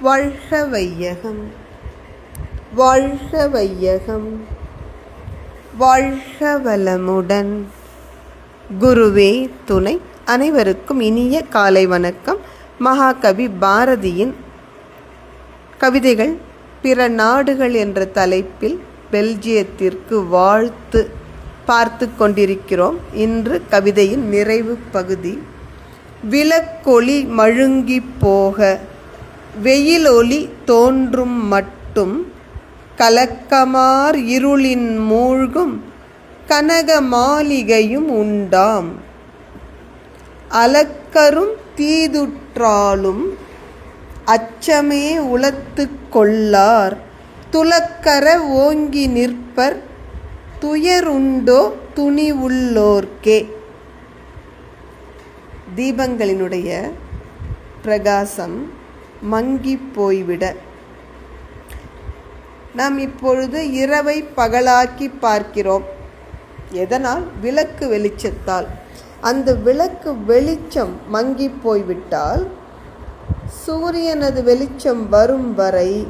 வாழ்க வையகம் வாழ்க வையகம் வாழ்க வளமுடன் குருவே துணை அனைவருக்கும் இனிய காலை வணக்கம். மகாகவி பாரதியின் கவிதைகள் பிற நாடுகள் என்ற தலைப்பில் பெல்ஜியத்திற்கு வாழ்த்து பார்த்து கொண்டிருக்கிறோம். இன்று கவிதையின் நிறைவு பகுதி விளக்கொளி மழுங்கி போக. வெயிலொளி தோன்றும் மட்டும் கலக்கமார் இருளின் மூழ்கும் கனக மாளிகையும் உண்டாம். அலக்கரும் தீதுற்றாலும் அச்சமே உளத்து கொள்ளார். துலக்கர ஓங்கி நிற்பர் துயருண்டோ துணிவுள்ளோர்க்கே. தீபங்களினுடைய பிரகாசம் மங்கி போய்விட நாம் இப்பொழுது இரவை பகலாக்கி பார்க்கிறோம். எதனால்? விளக்கு வெளிச்சத்தால். அந்த விளக்கு வெளிச்சம் மங்கி போய்விட்டால் சூரியனது வெளிச்சம் வரும் வரை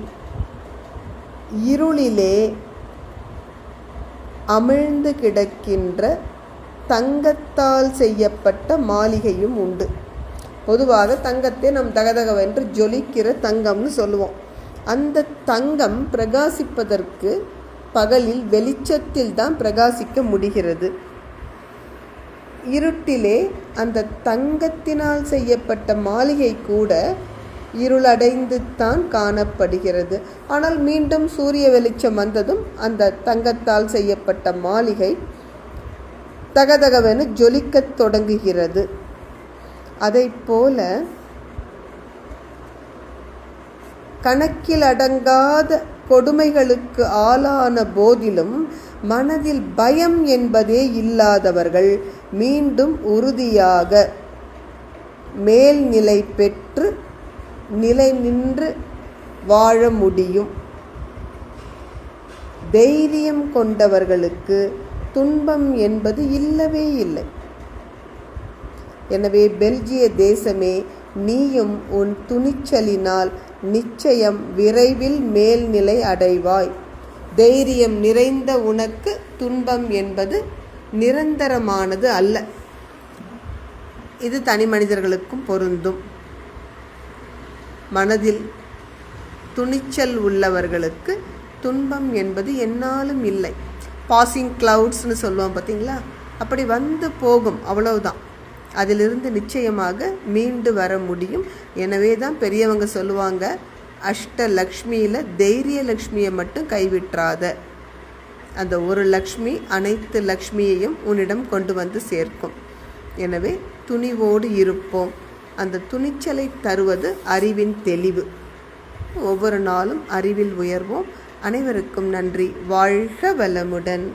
இருளிலே அமிழ்ந்து கிடக்கின்ற தங்கத்தால் செய்யப்பட்ட மாளிகையும் உண்டு. பொதுவாக தங்கத்தை நம் தகதகவென்று ஜொலிக்கிற தங்கம்னு சொல்லுவோம். அந்த தங்கம் பிரகாசிப்பதற்கு பகலில் வெளிச்சத்தில் தான் பிரகாசிக்க முடிகிறது. இருட்டிலே அந்த தங்கத்தினால் செய்யப்பட்ட மாளிகை கூட இருளடைந்து தான் காணப்படுகிறது. ஆனால் மீண்டும் சூரிய வெளிச்சம் வந்ததும் அந்த தங்கத்தால் செய்யப்பட்ட மாளிகை தகதகவென ஜொலிக்கத் தொடங்குகிறது. அதை போல கணக்கில் அடங்காத கொடுமைகளுக்கு ஆளான போதிலும் மனதில் பயம் என்பதே இல்லாதவர்கள் மீண்டும் உறுதியாக மேல்நிலை பெற்று நிலை நின்று வாழ முடியும். தைரியம் கொண்டவர்களுக்கு துன்பம் என்பது இல்லவே இல்லை. எனவே பெல்ஜிய தேசமே நீயும் உன் துணிச்சலினால் நிச்சயம் விரைவில் மேல்நிலை அடைவாய். தைரியம் நிறைந்த உனக்கு துன்பம் என்பது நிரந்தரமானது அல்ல. இது தனி மனிதர்களுக்கும் பொருந்தும். மனதில் துணிச்சல் உள்ளவர்களுக்கு துன்பம் என்பது என்னாலும் இல்லை. பாசிங் கிளவுட்ஸ்னு சொல்லுவோம் பார்த்தீங்களா? அப்படி வந்து போகும் அவ்வளவுதான். அதிலிருந்து நிச்சயமாக மீண்டு வர முடியும். எனவே தான் பெரியவங்க சொல்லுவாங்க அஷ்ட லக்ஷ்மியில் தைரிய லக்ஷ்மியை மட்டும் கைவிட்டுறாத அந்த ஒரு லக்ஷ்மி அனைத்து லக்ஷ்மியையும் உன்னிடம் கொண்டு வந்து சேர்க்கும். எனவே துணிவோடு இருப்போம். அந்த துணிச்சலை தருவது அறிவின் தெளிவு. ஒவ்வொரு நாளும் அறிவில் உயர்வோம். அனைவருக்கும் நன்றி. வாழ்க வளமுடன்.